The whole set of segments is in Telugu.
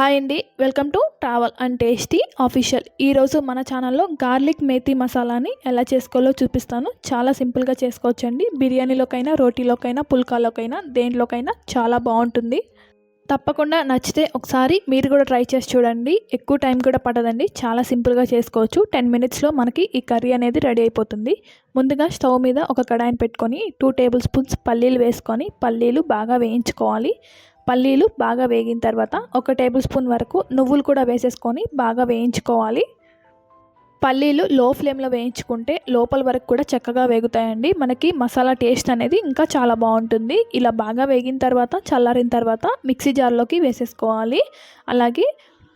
హాయ్ అండి welcome to travel and tasty official. ఈరోజు మన ఛానల్లో గార్లిక్ మేతి మసాలాని ఎలా చేసుకోవాలో చూపిస్తాను. చాలా సింపుల్గా చేసుకోవచ్చండి. బిర్యానీలోకైనా రోటీలోకైనా పుల్కాలోకైనా దేంట్లోకైనా చాలా బాగుంటుంది. తప్పకుండా నచ్చితే ఒకసారి మీరు కూడా ట్రై చేసి చూడండి. ఎక్కువ టైం కూడా పడదండి. చాలా సింపుల్గా చేసుకోవచ్చు. టెన్ మినిట్స్లో మనకి ఈ కర్రీ అనేది రెడీ అయిపోతుంది. ముందుగా స్టవ్ మీద ఒక కడాయిని పెట్టుకొని టూ టేబుల్ స్పూన్స్ పల్లీలు వేసుకొని పల్లీలు బాగా వేయించుకోవాలి. పల్లీలు బాగా వేగిన తర్వాత ఒక టేబుల్ స్పూన్ వరకు నువ్వులు కూడా వేసేసుకొని బాగా వేయించుకోవాలి. పల్లీలు లో ఫ్లేమ్లో వేయించుకుంటే లోపల వరకు కూడా చక్కగా వేగుతాయండి. మనకి మసాలా టేస్ట్ అనేది ఇంకా చాలా బాగుంటుంది. ఇలా బాగా వేగిన తర్వాత చల్లారిన తర్వాత మిక్సీ జార్లోకి వేసేసుకోవాలి. అలాగే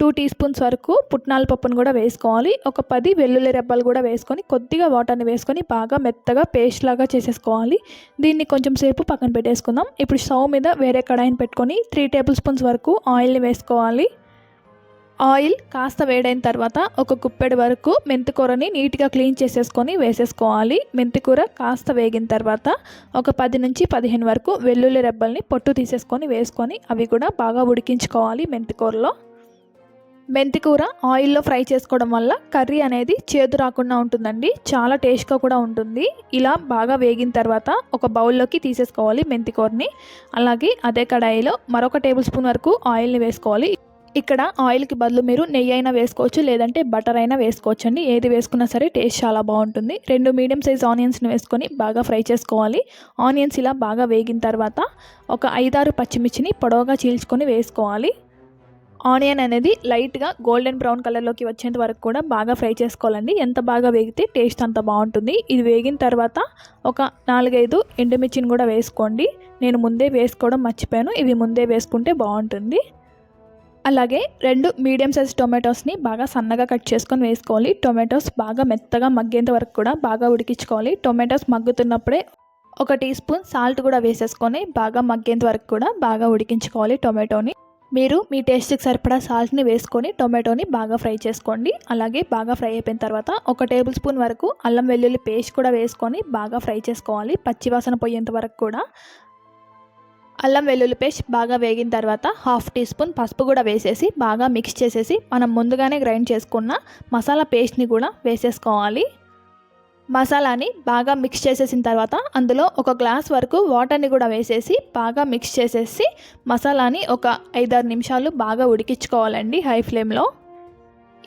టూ టీ స్పూన్స్ వరకు పుట్నాల పప్పును కూడా వేసుకోవాలి. ఒక పది వెల్లుల్లి రెబ్బలు కూడా వేసుకొని కొద్దిగా వాటర్ని వేసుకొని బాగా మెత్తగా పేస్ట్ లాగా చేసేసుకోవాలి. దీన్ని కొంచెం సేపు పక్కన పెట్టేసుకుందాం. ఇప్పుడు స్టవ్ మీద వేరే కడాయిని పెట్టుకొని త్రీ టేబుల్ స్పూన్స్ వరకు ఆయిల్ని వేసుకోవాలి. ఆయిల్ కాస్త వేడైన తర్వాత ఒక గుప్పెడు వరకు మెంతికూరని నీట్గా క్లీన్ చేసేసుకొని వేసేసుకోవాలి. మెంతికూర కాస్త వేగిన తర్వాత ఒక పది నుంచి పదిహేను వరకు వెల్లుల్లి రెబ్బల్ని పొట్టు తీసేసుకొని వేసుకొని అవి కూడా బాగా ఉడికించుకోవాలి మెంతికూరలో. మెంతికూర ఆయిల్లో ఫ్రై చేసుకోవడం వల్ల కర్రీ అనేది చేదు రాకుండా ఉంటుందండి. చాలా టేస్ట్గా కూడా ఉంటుంది. ఇలా బాగా వేగిన తర్వాత ఒక బౌల్లోకి తీసేసుకోవాలి మెంతికూరని అలాగే అదే కడాయిలో మరొక టేబుల్ స్పూన్ వరకు ఆయిల్ని వేసుకోవాలి. ఇక్కడ ఆయిల్కి బదులు మీరు నెయ్యి అయినా వేసుకోవచ్చు లేదంటే బటర్ అయినా వేసుకోవచ్చు అండి ఏది వేసుకున్నా సరే టేస్ట్ చాలా బాగుంటుంది. రెండు మీడియం సైజ్ ఆనియన్స్ని వేసుకొని బాగా ఫ్రై చేసుకోవాలి. ఆనియన్స్ ఇలా బాగా వేగిన తర్వాత ఒక ఐదారు పచ్చిమిర్చిని పొడవుగా చీల్చుకొని వేసుకోవాలి. ఆనియన్ అనేది లైట్గా గోల్డెన్ బ్రౌన్ కలర్లోకి వచ్చేంత వరకు కూడా బాగా ఫ్రై చేసుకోవాలండి. ఎంత బాగా వేగితే టేస్ట్ అంత బాగుంటుంది. ఇది వేగిన తర్వాత ఒక నాలుగైదు ఎండుమిర్చిని కూడా వేసుకోండి. నేను ముందే వేసుకోవడం మర్చిపోయాను. ఇవి ముందే వేసుకుంటే బాగుంటుంది. అలాగే రెండు మీడియం సైజ్ టొమాటోస్ని బాగా సన్నగా కట్ చేసుకొని వేసుకోవాలి. టొమాటోస్ బాగా మెత్తగా మగ్గేంత వరకు కూడా బాగా ఉడికించుకోవాలి. టొమాటోస్ మగ్గుతున్నప్పుడే ఒక టీ స్పూన్ సాల్ట్ కూడా వేసేసుకొని బాగా మగ్గేంత వరకు కూడా బాగా ఉడికించుకోవాలి టొమాటోని. మీరు మీ టేస్ట్కి సరిపడా సాల్ట్ని వేసుకొని టొమాటోని బాగా ఫ్రై చేసుకోండి. అలాగే బాగా ఫ్రై అయిపోయిన తర్వాత ఒక టేబుల్ స్పూన్ వరకు అల్లం వెల్లుల్లి పేస్ట్ కూడా వేసుకొని బాగా ఫ్రై చేసుకోవాలి. పచ్చివాసన పోయేంత వరకు కూడా. అల్లం వెల్లుల్లి పేస్ట్ బాగా వేగిన తర్వాత హాఫ్ టీ స్పూన్ పసుపు కూడా వేసేసి బాగా మిక్స్ చేసేసి మనం ముందుగానే గ్రైండ్ చేసుకున్న మసాలా పేస్ట్ని కూడా వేసేసుకోవాలి. మసాలాని బాగా మిక్స్ చేసేసిన తర్వాత అందులో ఒక గ్లాస్ వరకు వాటర్ని కూడా వేసేసి బాగా మిక్స్ చేసేసి మసాలాని ఒక ఐదారు నిమిషాలు బాగా ఉడికించుకోవాలండి హై ఫ్లేమ్లో.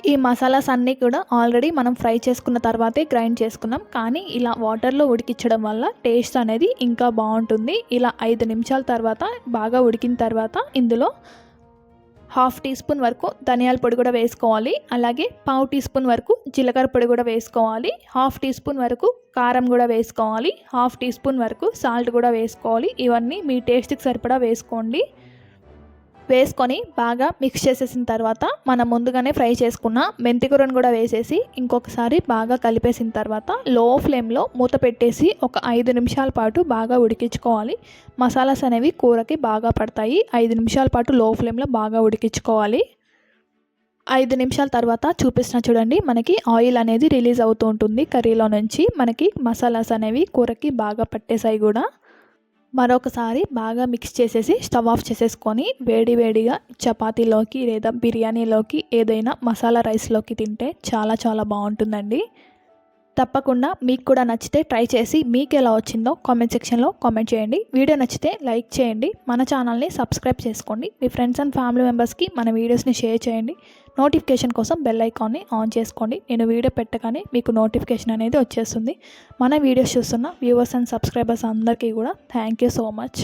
ఈ మసాలాస్ అన్నీ కూడా ఆల్రెడీ మనం ఫ్రై చేసుకున్న తర్వాతే గ్రైండ్ చేసుకున్నాం. కానీ ఇలా వాటర్లో ఉడికించడం వల్ల టేస్ట్ అనేది ఇంకా బాగుంటుంది. ఇలా ఐదు నిమిషాల తర్వాత బాగా ఉడికిన తర్వాత ఇందులో హాఫ్ టీ స్పూన్ వరకు ధనియాల పొడి కూడా వేసుకోవాలి. అలాగే పావు టీ స్పూన్ వరకు జీలకర్ర పొడి కూడా వేసుకోవాలి. హాఫ్ టీ స్పూన్ వరకు కారం కూడా వేసుకోవాలి. హాఫ్ టీ స్పూన్ వరకు సాల్ట్ కూడా వేసుకోవాలి. ఇవన్నీ మీ టేస్ట్కి సరిపడా వేసుకోండి. వేసుకొని బాగా మిక్స్ చేసేసిన తర్వాత మనం ముందుగానే ఫ్రై చేసుకున్న మెంతికూరను కూడా వేసేసి ఇంకొకసారి బాగా కలిపేసిన తర్వాత లో ఫ్లేమ్లో మూత పెట్టేసి ఒక ఐదు నిమిషాల పాటు బాగా ఉడికించుకోవాలి. మసాలాస్ అనేవి కూరకి బాగా పడతాయి. ఐదు నిమిషాల పాటు లో ఫ్లేమ్లో బాగా ఉడికించుకోవాలి. ఐదు నిమిషాల తర్వాత చూపిస్తున్న చూడండి మనకి ఆయిల్ అనేది రిలీజ్ అవుతూ ఉంటుంది కర్రీలో నుంచి. మనకి మసాలాస్ అనేవి కూరకి బాగా పట్టేసాయి కూడా. మరొకసారి బాగా మిక్స్ చేసేసి స్టవ్ ఆఫ్ చేసేసుకొని వేడి వేడిగా చపాతీలోకి లేదా బిర్యానీలోకి ఏదైనా మసాలా రైస్లోకి తింటే చాలా చాలా బాగుంటుందండి. తప్పకుండా మీకు కూడా నచ్చితే ట్రై చేసి మీకు ఎలా వచ్చిందో కామెంట్ సెక్షన్లో కామెంట్ చేయండి. వీడియో నచ్చితే లైక్ చేయండి. మన ఛానల్ని సబ్స్క్రైబ్ చేసుకోండి. మీ ఫ్రెండ్స్ అండ్ ఫ్యామిలీ మెంబర్స్కి మన వీడియోస్ని షేర్ చేయండి. నోటిఫికేషన్ కోసం బెల్ ఐకాన్ని ఆన్ చేసుకోండి. నేను వీడియో పెట్టగానే మీకు నోటిఫికేషన్ అనేది వచ్చేస్తుంది. మన వీడియోస్ చూస్తున్న వ్యూవర్స్ అండ్ సబ్స్క్రైబర్స్ అందరికీ కూడా థ్యాంక్ యూ సో మచ్